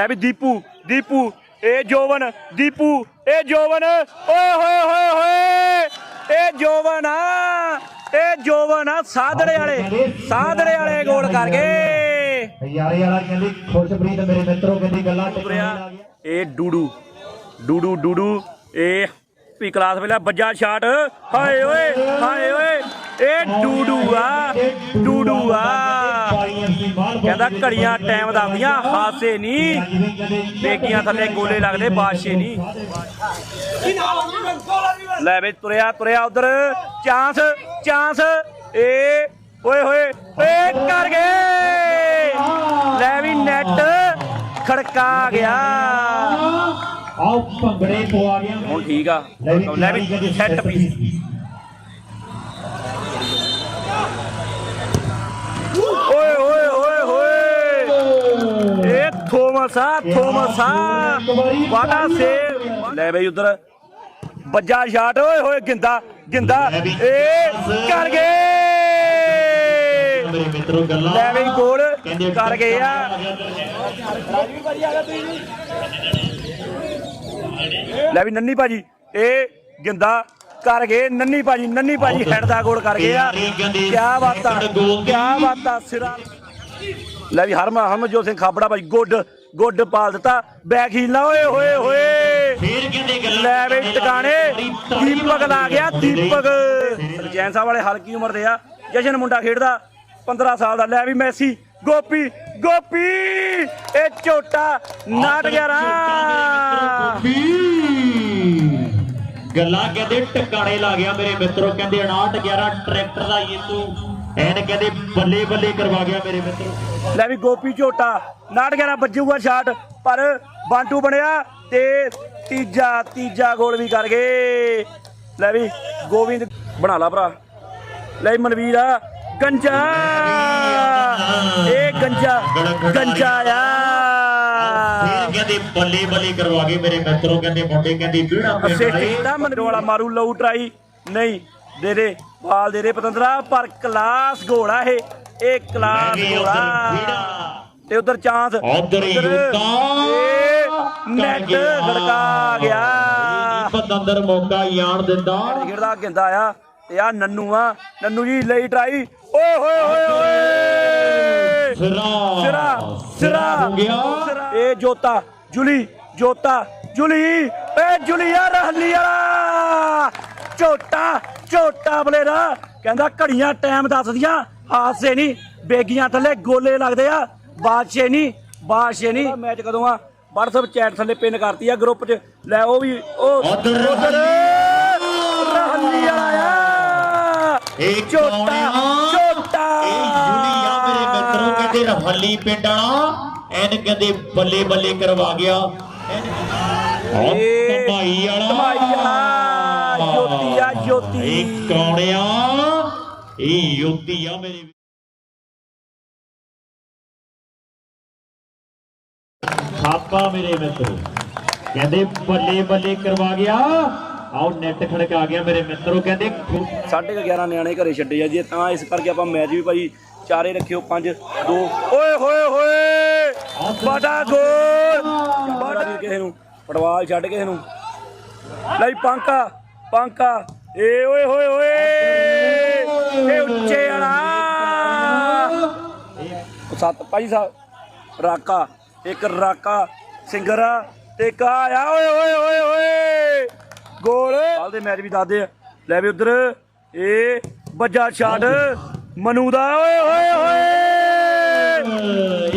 ਲੈ ਵੀ ਦੀਪੂ ਦੀਪੂ ਇਹ ਜੋਵਨ ਦੀਪੂ ਇਹ ਜੋਵਨ ਓਏ ਹੋਏ ਹੋਏ ਹੋਏ ਇਹ ਜੋਵਨ ਆ ਇਹ ਜੋਵਨ ਆ ਸਾਧੜੇ ਵਾਲੇ ਸਾਧੜੇ ਵਾਲੇ ਗੋਲ ਕਰ ਗਏ ਯਾਰੇ ਵਾਲਾ ਕਹਿੰਦੀ ਖੁਸ਼ਪ੍ਰੀਤ ਮੇਰੇ ਮਿੱਤਰੋ ਕਹਿੰਦੀ ਗੱਲਾਂ ਗਿਆ ਇਹ ਡੂਡੂ ਡੂਡੂ ਡੂਡੂ ਇਹ ਵੀ ਕਲਾਸ ਵੇਲੇ ਬੱਜਾ ਸ਼ਾਟ ਹਾਏ ਓਏ ਹਾਏ ਓਏ ਇਹ ਡੂਡੂ ਆ ਡੂਡੂ ਆ। ਕਹਿੰਦਾ ਘੜੀਆਂ ਟਾਈਮ ਦਾ ਆਉਂਦੀਆਂ ਹਾਸੇ ਨਹੀਂ ਬੇਕੀਆਂ ਥੱਲੇ ਗੋਲੇ ਲੱਗਦੇ ਬਾਦਸ਼ੇ ਨਹੀਂ ਲੈ ਵੇ ਤੁਰਿਆ ਤੁਰਿਆ ਉਧਰ। Chance chance. ਏ ਓਏ ਹੋਏ ਏ ਕਰ ਗਏ। ਲੈ ਵੀ ਨੈਟ ਖੜਕਾ ਗਿਆ। ਆਓ ਭੰਗੜੇ ਪਵਾ ਗਿਆ ਹੁਣ ਠੀਕ ਆ। ਲੈ ਵੀ ਸੈੱਟ ਪੀਸ ਓਏ ਓਏ ਓਏ ਹੋਏ ਇਹ ਥੋਮਸ ਆ ਥੋਮਸ ਆ ਵਾਡਾ ਸੇ ਲੈ ਬਈ ਉਧਰ। ਬੱਜਾ ਸ਼ਾਟ ਓਏ ਹੋਏ ਗਿੰਦਾ ਗਿੰਦਾ। ਏ ਕਰ ਗਏ। ਮੇਰੇ ਮਿੱਤਰੋ ਗੱਲਾਂ। ਲੈ ਬਈ ਗੋਲ ਕਰ ਗਏ ਆ। ਲੈ ਵੀ ਨੰਨੀ ਭਾਜੀ। ਇਹ ਗਿੰਦਾ ਕਰ ਗਏ। ਨੰਨੀ ਭਾਜੀ ਨੰਨੀ ਭਾਜੀ ਹੈਡ ਦਾ ਗੋਲ ਕਰ ਗਏ ਆ। ਕੀ ਬਾਤਾਂ ਕੀ ਬਾਤਾਂ ਸਿਰਾ ਲੈ ਵੀ ਹਰਮ ਹਰਮਜੋਤ ਸਿੰਘ ਖਾਬੜਾ ਭਾਜੀ ਗੁੱਡ ਗੁੱਡ ਪਾਲ ਦਿੱਤਾ। ਬੈਕ ਹੀਲਾ ਓਏ ਹੋਏ ਹੋਏ। ਫੇਰ ਕਹਿੰਦੇ ਗੱਲਾਂ ਲੈ ਵੀ ਟਿਕਾਣੇ ਦੀਪਕ ਲਾ ਗਿਆ ਦੀਪਕ। ਜੈਨ ਸਾਹਿਬ ਵਾਲੇ ਹਲਕੀ ਉਮਰ ਦੇ ਆ। ਜਸ਼ਨ ਮੁੰਡਾ ਖੇਡਦਾ 15 ਸਾਲ ਦਾ। ਲੈ ਵੀ ਮੈਸੀ ਗੋਪੀ ਗੋਪੀ ਇਹ ਝੋਟਾ ਨਾਟ ਗਿਆ ਰਾ ਗੱਲਾਂ ਕਹਿੰਦੇ ਟਿਕਾਣੇ ਲਾ ਗਿਆ ਮੇਰੇ ਮਿੱਤਰੋ ਕਹਿੰਦੇ 59 11 ਟਰੈਕਟਰ ਦਾ ਯੇਤੂ ਐਨ ਕਹਿੰਦੇ ਬੱਲੇ ਬੱਲੇ ਕਰਵਾ ਗਿਆ ਮੇਰੇ ਮਿੱਤਰੋ। ਲੈ ਵੀ ਗੋਪੀ ਝੋਟਾ ਨਾਟ ਗਿਆ ਵੱਜੂਗਾ ਸ਼ਾਟ ਪਰ ਬਾਂਟੂ ਬਣਿਆ ਤੇ ਤੀਜਾ ਤੀਜਾ ਗੋਲ ਵੀ ਕਰ ਗਏ। ਲੈ ਵੀ ਗੋਬਿੰਦ ਬਣਾ ਲਾ ਭਰਾ। ਲੈ ਮਨਵੀਰ ਆ ਗੰਜਾ। ਇਹ ਗੰਜਾ ਗੰਜਾ ਆ। ਫੇਰ ਕਹਿੰਦੇ ਬੱਲੇ ਬੱਲੇ ਕਰਵਾ ਗਏ ਮੇਰੇ ਮਿੱਤਰੋ ਕਹਿੰਦੇ ਮੁੰਡੇ ਕਹਿੰਦੇ ਵੀੜਾ ਪਿੰਡ ਵਾਲਾ ਮਾਰੂ ਲਊ ਟਰਾਈ। ਨਹੀਂ ਦੇ ਦੇ। ਬਾਲ ਦੇ ਦੇ ਪਤੰਦਰਾ ਪਰ ਕਲਾਸ ਗੋਲਾ ਇਹ ਇਹ ਕਲਾਸ ਵੀੜਾ। ਤੇ ਉਧਰ ਚਾਂਸ ਉੱਧਰ ਨੈਟ। ਖੜਕਾ ਗਿਆ। ਪਤੰਦਰ ਮੌਕਾ ਯਾਨ ਦਿੰਦਾ। ਖੇਡਦਾ ਗਿੰਦਾ ਆ। ਤੇ ਆ ਨੰਨੂ ਆ। ਨੰਨੂ ਜੀ ਲਈ ਟਰਾਈ ਓਏ ਹੋਏ ਹੋਏ ਹੋਏ ਸਿਰਾ। ਸਿਰਾ ਸਿਰਾ। ਹੋ ਗਿਆ। ਇਹ ਜੋਤਾ ਜੁਲੀ ਜੋਤਾ ਜੁਲੀ। ਏ ਜੁਲੀਆ ਰਹਲੀ ਵਾਲਾ। ਝੋਟਾ ਝੋਟਾ ਬਲੇਰਾ। ਕਹਿੰਦਾ ਘੜੀਆਂ ਟਾਈਮ ਦੱਸਦੀਆਂ। ਹਾਸੇ ਨਹੀਂ। ਬੇਗੀਆਂ ਥੱਲੇ ਗੋਲੇ ਲੱਗਦੇ ਆ। ਬਾਦਸ਼ੇ ਨਹੀਂ। ਬਾਦਸ਼ੇ ਨਹੀਂ। ਮੈਚ ਕਦੋਂ ਆ WhatsApp ਚੈਟ ਥੱਲੇ ਪਿੰਨ ਕਰਤੀ ਆ ਗਰੁੱਪ 'ਚ। ਲੈ ਉਹ ਵੀ ਉਹ ਉੱਧਰ ਰਹਲੀ ਵਾਲਾ ਆ। ਇਹ ਝੋਟਾ? ਝੋਟਾ। ਇਹ ਜੁਲੀਆ ਮੇਰੇ ਮਿੱਤਰੋ ਕਹਿੰਦੇ ਰਫਲੀ ਪਿੰਡ ਵਾਲਾ। ਐਨ ਕਹਿੰਦੇ ਬੱਲੇ ਬੱਲੇ ਕਰਵਾ ਗਿਆ। ਐਨ ਧਮਾਈ ਵਾਲਾ, ਜੋਤੀ। ਆ। ਇਹ ਕੌਣਿਆ ਇਹ ਯੋਤੀ ਆ ਮੇਰੇ। ਖਾਪਾ ਮੇਰੇ ਮਿੱਤਰੋ। ਕਹਿੰਦੇ ਬੱਲੇ ਬੱਲੇ ਕਰਵਾ ਗਿਆ। ਆਓ ਨੈਟ ਖੜਕਾ ਗਿਆ ਮੇਰੇ ਮਿੱਤਰੋ। ਕਹਿੰਦੇ ਖੁ- ਸਾਢੇ ਕੁ 11 ਨਿਆਣੇ ਘਰੇ ਛੱਡੇ ਆ ਜੀ। ਤਾਂ ਇਸ ਕਰਕੇ ਆਪਾਂ ਮੈਚ ਵੀ ਭਾਈ ਚਾਰੇ ਰੱਖਿਓ ਪੰਜ ਦੋ। ਓਏ ਹੋਏ ਹੋਏ! ਬੜਾ ਗੋਲ! ਬੜਾ ਕਿਸੇ ਨੂੰ। ਪਟਵਾਲ ਛੱਡ ਕਿਸੇ ਨੂੰ। ਲਈ ਪੰਕਾ ਪੰਕਾ। ਏ ਓਏ ਹੋਏ ਹੋਏ ਇਹ ਉੱਚੇ ਵਾਲਾ। ਸੱਤ ਭਾਈ ਸਾਹਿਬ ਰਾਕਾ ਇੱਕ ਰਾਕਾ ਸਿੰਗਰ ਤੇ ਇੱਕ ਆ ਆ ਓਏ ਓਏ ਓਏ ਓਏ ਗੋਲ। ਕੱਲ ਦੇ ਮੈਚ ਵੀ ਦੱਸਦੇ ਆ। ਲੈ ਵੀ ਉਧਰ ਇਹ ਵੱਜਾ ਛੱਡ ਮਨੂ ਦਾ। ਓਏ ਓਏ ਓਏ।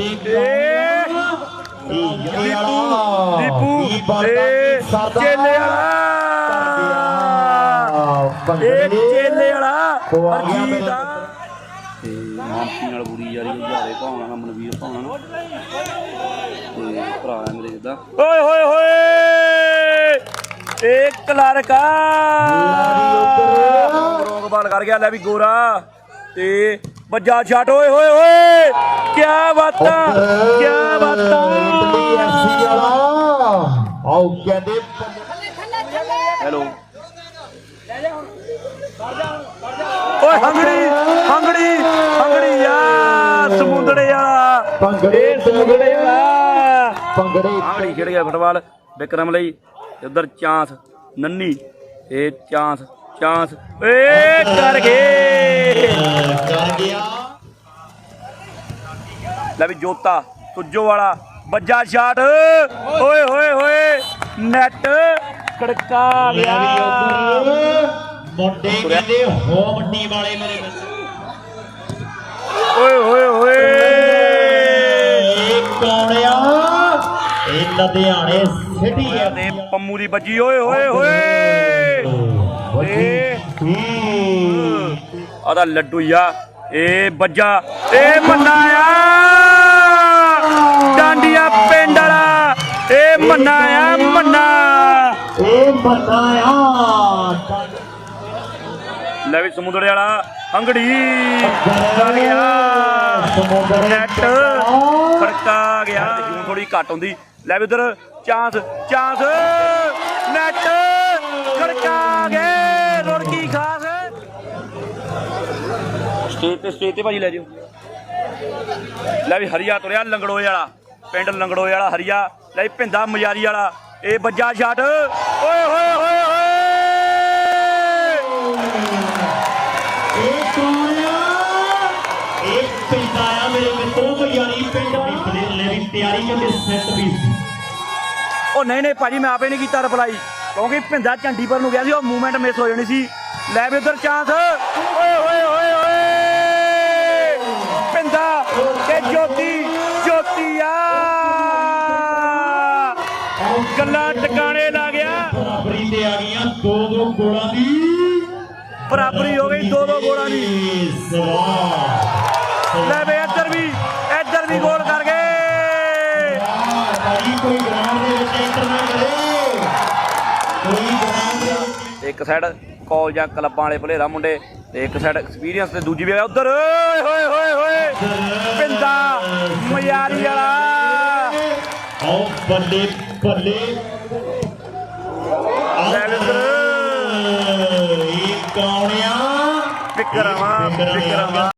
ਇੱਕ ਇਹ ਦੀਪੂ ਦੀਪੂ ਇਹ ਚੇਲੇ ਵਾਲਾ। ਇਹ ਚੇਲੇ ਵਾਲਾ ਹਰਜੀਤ ਆ। ਤੇ ਮਾਨਸੀ ਨਾਲ ਬੁਰੀ ਯਾਰੀ ਜਾਵੇ ਭਾਉਣਾ ਨਾ ਮਨਵੀਰ ਭਾਉਣਾ ਨਾ। ਤੇ ਭਰਾ ਹੈ ਮੇਰੇ ਜਿੱਦਾਂ। ਓਏ ਹੋਏ ਹੋਏ! ਇਹ ਕਲਰਕਾ ਰੋਂਗ ਬਾਲ ਕਰ ਗਿਆ ਲੈ ਵੀ ਗੋਰਾ। ਤੇ ਵੱਜਾ ਛੱਟ। ਓਏ ਹੋਏ ਹੋਏ! ਕੀ ਬਾਤਾਂ ਕੀ ਬਾਤਾਂ। ਆਓ ਕਹਿੰਦੇ ਹੈਲੋ ਓਏ ਹੰਗੜੀ ਹੰਗੜੀ ਹੰਗੜੀ ਆ ਸਮੁੰਦੜੇ ਵਾਲਾ। ਭੰਗੜੇ ਸਮੁੰਦੜੇ ਵਾਲਾ। ਭੰਗੜੇ ਆਂਗੜੀ ਖੇਡ ਗਿਆ ਫੁੱਟਬਾਲ ਵਿਕਰਮ ਲਈ। ਉਧਰ ਚਾਂਸ ਨੰਨੀ। ਇਹ ਚਾਂਸ ਚਾਂਸ। ਏ ਕਰ ਗਏ। ਕਰ ਗਿਆ। ਲੈ ਵੀ ਜੋਤਾ ਤੁੱਜੋ ਵਾਲਾ। ਵੱਜਾ ਸ਼ਾਟ। ਓਏ ਹੋਏ ਹੋਏ ਨੈਟ ਕੜਕਾ ਲੈ ਵੀ ਗਿਆ ਉੱਧਰ। ਮੁੰਡੇ ਕਹਿੰਦੇ ਹੋਮ ਟੀਮ ਵਾਲੇ ਮੇਰੇ ਮਿੱਤਰ ਓਏ ਹੋਏ ਹੋਏ ਇਹ ਕੌਣ ਆ ਇਹ ਲੁਧਿਆਣੇ ਸਿਟੀ ਤੇ ਪੰਮੂ ਦੀ ਵੱਜੀ ਓਏ ਹੋਏ ਹੋਏ ਆਦਾ ਲੱਡੂ ਯਾ ਏ ਬੱਜਾ ਏ ਮੰਨਾ ਆ ਡਾਂਡੀਆਂ ਪਿੰਡ ਵਾਲਾ ਏ ਮੰਨਾ ਆ ਮੰਨਾ। ਇਹ ਬੰਦਾ ਆ ਲੈ ਵੀ ਸਮੁੰਦਰ ਵਾਲਾ ਹੰਗੜੀ। ਕਰ ਗਿਆ। ਸਮੁੰਦਰ ਨੈਟ ਖੜਕਾ ਗਿਆ। ਜੂਨ ਥੋੜੀ ਘੱਟ ਹੁੰਦੀ। ਲੈ ਵੀ ਉਧਰ ਚਾਂਸ ਚਾਂਸ। ਨੈਟ ਖੜਕਾ ਗਏ ਰੁੜਕੀ ਖਾਸ? ਸਟੇਜ ਤੇ ਸਟੇਜ ਤੇ ਭਾਜੀ ਲੈ ਜਿਓ। ਲੈ ਵੀ ਹਰੀਆ ਤੁਰਿਆ ਲੰਗੜੋਏ ਵਾਲਾ। ਪਿੰਡ ਲੰਗੜੋਏ ਵਾਲਾ ਹਰੀਆ। ਲੈ ਵੀ ਭਿੰਦਾ ਮਜਾਰੀ ਵਾਲਾ। ਇਹ ਵੱਜਾ ਛੱਟ ਓਏ! ਤਿਆਰੀ ਕਹਿੰਦੇ ਸੈੱਟ ਵੀ ਸੀ ਉਹ ਨਹੀਂ ਨਹੀਂ ਭਾਜੀ ਮੈਂ ਆਪੇ ਨਹੀਂ ਕੀਤਾ ਰਿਪਲਾਈ ਕਿਉਂਕਿ ਭਿੰਦਾ ਝੰਡੀਪੁਰ ਨੂੰ ਗਿਆ ਸੀ ਉਹ ਮੂਵਮੈਂਟ ਮਿਸ ਹੋ ਜਾਣੀ ਸੀ। ਲੈ ਵੀ ਉਧਰ ਚਾਂਸ ਓਏ ਹੋਏ ਹੋਏ ਹੋਏ ਭਿੰਦਾ ਤੇ ਜੋਤੀ ਜੋਤੀ ਆ। ਗੱਲਾਂ ਟਿਕਾਣੇ ਲਾ ਗਿਆ। ਬਰਾਬਰੀ ਤੇ ਆ ਗਈਆਂ ਦੋ ਦੋ ਗੋਲਾਂ ਦੀ। ਬਰਾਬਰੀ ਹੋ ਗਈ ਦੋ ਦੋ ਗੋਲਾਂ ਦੀ। ਸਵਾਹ ਕੋਈ ਗਰਾਊਂਡ ਦੇ ਵਿੱਚ ਐਂਟਰ ਨਾ ਕਰੇ। ਕੋਈ ਗਰਾਊਂਡ ਦੇ ਵਿੱਚ ਇੱਕ ਸਾਈਡ ਕਾਲਜਾਂ ਕਲੱਬਾਂ ਵਾਲੇ ਭਲੇਰਾ ਮੁੰਡੇ ਤੇ ਇੱਕ ਸਾਈਡ ਐਕਸਪੀਰੀਅੰਸ ਤੇ ਦੂਜੀ ਵੀ ਉਧਰ। ਓਏ ਹੋਏ ਹੋਏ ਹੋਏ। ਪਿੰਦਾ ਮਯਾਰੀ ਵਾਲਾ। ਆਓ ਬੱਲੇ ਬੱਲੇ। ਲੈ ਵੀ ਉੱਧਰ। ਇਹ ਕੌਣ ਆ ਵਿਕਰਮਾ ਆ ਵਿਕਰਮਾ